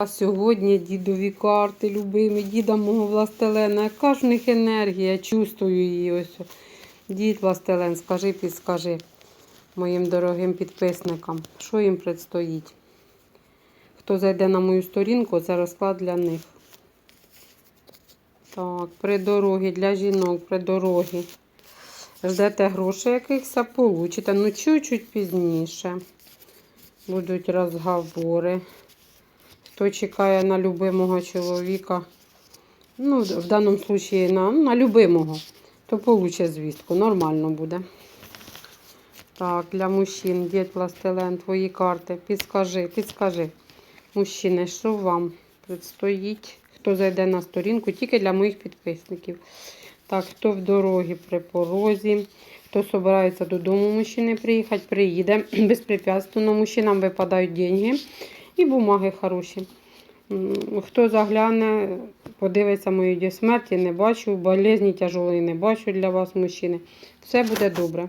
А сьогодні дідові карти, любимі, діда мого властелена. Яка ж в них енергія, чувствую її ось. Дід властелен, скажи, підскажи моїм дорогим підписникам, що їм предстоїть. Хто зайде на мою сторінку, це розклад для них. Так, при дорогі для жінок, при дорогі. Ждете грошей якихось, получите. Ну, чуть-чуть пізніше. Будуть розговори. Хто чекає на любимого чоловіка, ну, в даному випадку на, на любимого, то получить звістку. Нормально буде. Так, для мужчин, дід Пластилен, твої карти. Підскажи, підскажи. Мужчини, що вам предстоїть? Хто зайде на сторінку, тільки для моїх підписників. Так, хто в дорогі при порозі, хто збирається додому мужчини приїхати, приїде безпрепятственно. Мужчинам випадають деньги і бумаги хороші. Хто загляне, подивиться мою дію смерті, не бачу, болезні тяжкої не бачу для вас, мужчини. Все буде добре.